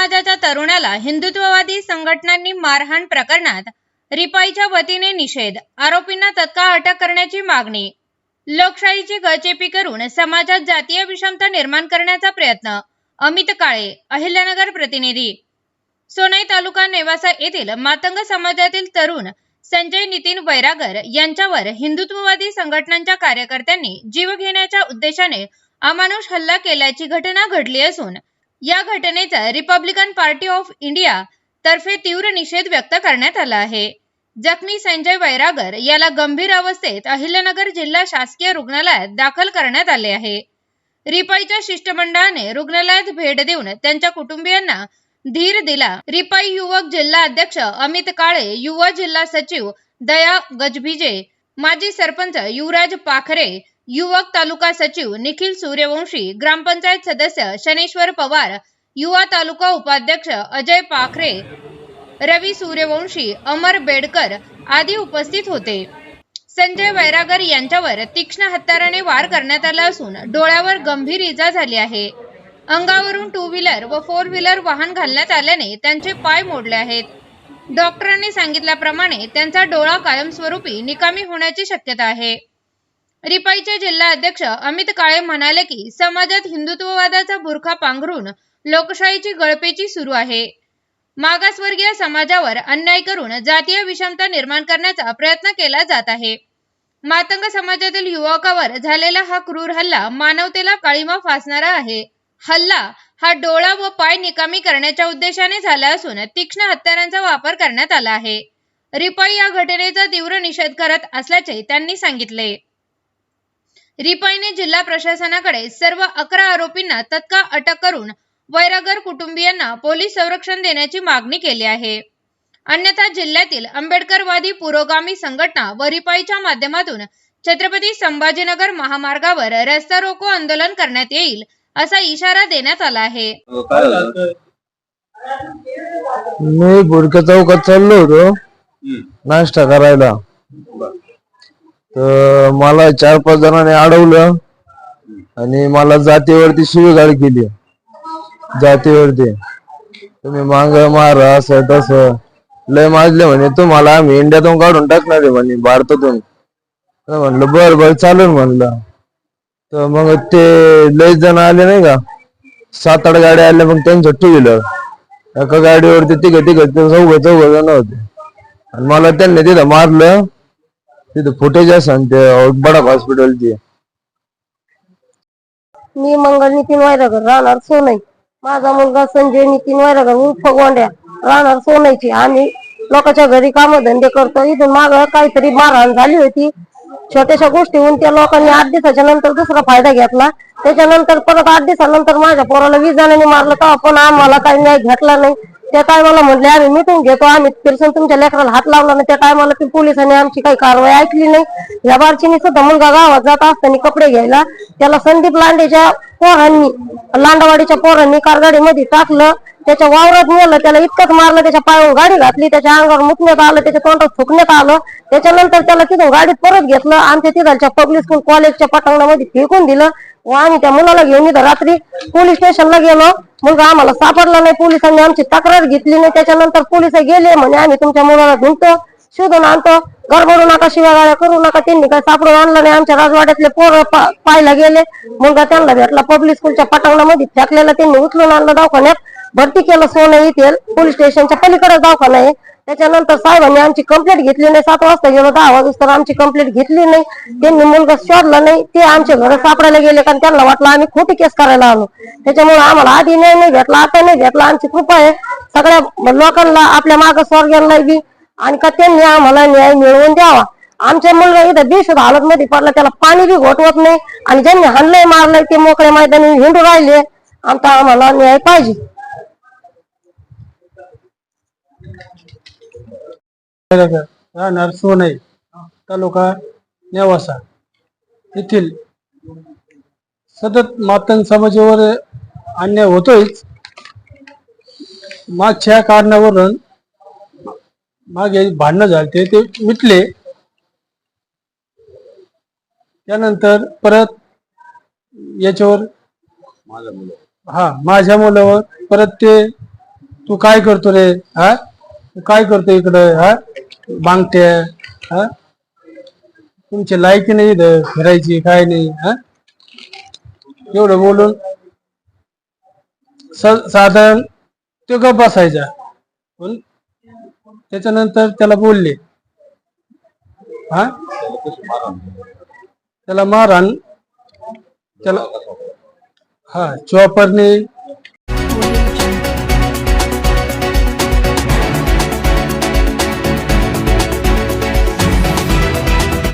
समाजाच्या तरुणाला हिंदुत्ववादी संघटनांनी मारहाण प्रकरणात रिपाईच्या वतीने निषेध. आरोपींना तत्काळ अटक करण्याची मागणी. लोकशाहीची गळचेपी करून समाजात जातीय विषमता निर्माण करण्याचा प्रयत्न. अमित काळे अहिल्यानगर प्रतिनिधी. सोनाई तालुका नेवासा येथील मातंग समाजातील तरुण संजय नितीन वैरागर यांच्यावर हिंदुत्ववादी संघटनांच्या कार्यकर्त्यांनी जीव घेण्याच्या उद्देशाने अमानुष हल्ला केल्याची घटना घडली असून या घटनेचा रिपब्लिकन पार्टी ऑफ इंडिया तर्फे तीव्र निषेध व्यक्त करण्यात आला आहे. जखमी संजय वैरागर याला गंभीर अवस्थेत अहिल्यानगर जिल्हा शासकीय रुग्णालयात दाखल करण्यात आले आहे. रिपाईच्या शिष्टमंडळाने रुग्णालयात भेट देऊन त्यांच्या कुटुंबियांना धीर दिला. रिपाई युवक जिल्हा अध्यक्ष अमित काळे युवा जिल्हा सचिव दया गजभिजे माजी सरपंच युवराज पाखरे युवक तालुका सचिव निखिल सूर्यवंशी ग्रामपंचायत सदस्य शनेश्वर पवार युवा तालुका उपाध्यक्ष अजय पाखरे रवी सूर्यवंशी अमर बेडकर आदी उपस्थित होते. संजय वैरागर यांच्यावर तीक्ष्ण हत्याराने वार करण्यात आला असून डोळ्यावर गंभीर इजा झाली आहे. अंगावरून टू व्हीलर व फोर व्हीलर वाहन घालण्यात आल्याने त्यांचे पाय मोडले आहेत. डॉक्टरांनी सांगितल्याप्रमाणे त्यांचा डोळा कायमस्वरूपी निकामी होण्याची शक्यता आहे. रिपाईचे जिल्हा अध्यक्ष अमित काळे म्हणाले की समाजात हिंदुत्ववादाचा बुरखा पांघरून लोकशाहीची गळपेची सुरू आहे. मागासवर्गीय समाजावर अन्याय करून जातीय विषमता निर्माण करण्याचा प्रयत्न केला जात आहे. मातंग समाजातील युवकावर झालेला हा क्रूर हल्ला मानवतेला काळीमा फासणारा आहे. हल्ला हा डोळा व पाय निकामी करण्याच्या उद्देशाने झाला असून तीक्ष्ण हत्यारांचा वापर करण्यात आला आहे. रिपाई या घटनेचा तीव्र निषेध करत असल्याचे त्यांनी सांगितले. रिपाईने जिल्हा प्रशासनाकडे सर्व अकरा आरोपींना तत्काळ अटक करून वैरागर कुटुंबियांना पोलीस संरक्षण देण्याची मागणी केली आहे. अन्यथा जिल्ह्यातील आंबेडकरवादी पुरोगामी संघटना व रिपाईच्या माध्यमातून छत्रपती संभाजीनगर महामार्गावर रस्ता रोको आंदोलन करण्यात येईल असा इशारा देण्यात आला आहे. मी बुडका चौकात चाललो होतो. नाश्ता करायला. तर मला चार पाच जणांनी अडवलं आणि मला जातीवरती शिवीगाळ केली. जातीवरती. तुम्ही मांग मारा असं तसं. लय माजले म्हणे तुम्हाला आम्ही इंडियातून काढून टाकणार आहे म्हणे भारतातून. म्हणलं बर बर चालेल म्हणलं. तर मग ते लय जण आले नाही का? सात आठ गाड्या आल्या मग त्यांचं टू व्हीलर एका गाडीवरती तिघ तिघ चौघ चौघ जण होते. आणि मला त्यांनी तिथं मारलं. तिथं फुटेज असं ते बडा हॉस्पिटलची मी मंगल नितीन वायरागर राहणार सोनई. माझा मुलगा संजय नितीन वायरागर उर्फ गोंड्या राहणार सोनईची. आम्ही लोकांच्या घरी काम धंदे करतो. इथून माग काहीतरी मारहाण झाली होती. छोट्याशा गोष्टीहून त्या लोकांनी आठ दिवसाच्या नंतर दुसरा फायदा घेतला. त्याच्यानंतर परत आठ दिवसानंतर माझ्या पोराला वीस जणांनी मारलं तेव्हा पण आम्हाला काही न्याय घेतला नाही. त्या टायमाला म्हणले आम्ही मिटून घेतो आम्ही पिरसून तुमच्या लेकराला हात लावला नाही. त्या टायमाला ती पोलिसांनी आमची काही कारवाई ऐकली नाही. या बारचीनी सुद्धा मुलगा गावात जात असताना कपडे घ्यायला त्याला संदीप लांडेच्या पोरांनी लांडवाडीच्या पोरांनी कारगाडीमध्ये टाकलं. त्याच्या वावरात नेलं त्याला इतकंच मारलं त्याच्या पायावर गाडी घातली त्याच्या अंगावर मुतण्यात आलं त्याच्या तोंडात फुकण्यात आलं. त्याच्यानंतर त्याला तिथून गाडीत परत घेतलं आमच्या तिथालच्या पब्लिक स्कूल कॉलेजच्या पटांगणामध्ये फेकून दिलं. व आम्ही त्या मुलाला घेऊन इथं रात्री पोलीस स्टेशनला गेलो. मुलगा आम्हाला सापडला नाही पोलिसांनी आमची तक्रार घेतली नाही. त्याच्यानंतर पोलीस गेले म्हणे आम्ही तुमच्या मुलाला ढुंकतो शोधून आणतो. गडबडू नका शिवागाळ्या करू नका. त्यांनी काय सापडून आणलं नाही. आमच्या राजवाड्यातले पोर पाहायला गेले. मुलगा त्यांना भेटला. पब्लिक स्कूलच्या पटांगणामध्ये फेकलेला. त्यांनी उचलून आणलं दवाखान्यात. भरती केलं सोनं येथील पोलीस स्टेशनच्या पलीकडे दवाखाना आहे. त्याच्यानंतर साहेबांनी आमची कंप्लेंट घेतली नाही. सात वाजता गेलो दहा वाजता आमची कंप्लेंट घेतली नाही. त्यांनी मुलगा शोधला नाही. ते आमच्या घर सापडायला गेले कारण त्यांना वाटलं आम्ही खोटी केस करायला आलो. त्याच्यामुळे आम्हाला आधी न्याय नाही भेटला आता नाही भेटला. आमची कृपा आहे. सगळ्या लोकांना आपल्या माग स्वर्गांना बी आणि का त्यांनी आम्हाला न्याय मिळवून द्यावा. आमच्या मुलगा इथं बेशुद्ध हालत मध्ये पडला. त्याला पाणी बी घोटवत नाही आणि ज्यांनी हाणलंय मारलंय ते मोकळ्या मैदानी हिंडू राहिले. आमचा आम्हाला न्याय पाहिजे. राहणार सोनई तालुका नेवासा. येथील सतत मातंग समाजावर अन्याय होतोयच. मागच्या कारणावरून मागे भांडणं झाले ते मिटले. त्यानंतर परत याच्यावर हा माझ्या मुलावर परत ते तू काय करतो रे? हा? काय करतो इकडं हा? बांगट्या हा? तुमची लायकी नाही इथं फिरायची काय नाही हा? एवढं बोलून स- साधारण तो गप बसायचा पण त्याच्यानंतर त्याला बोलले. हा? त्याला मारहाण त्याला हा चॉपरने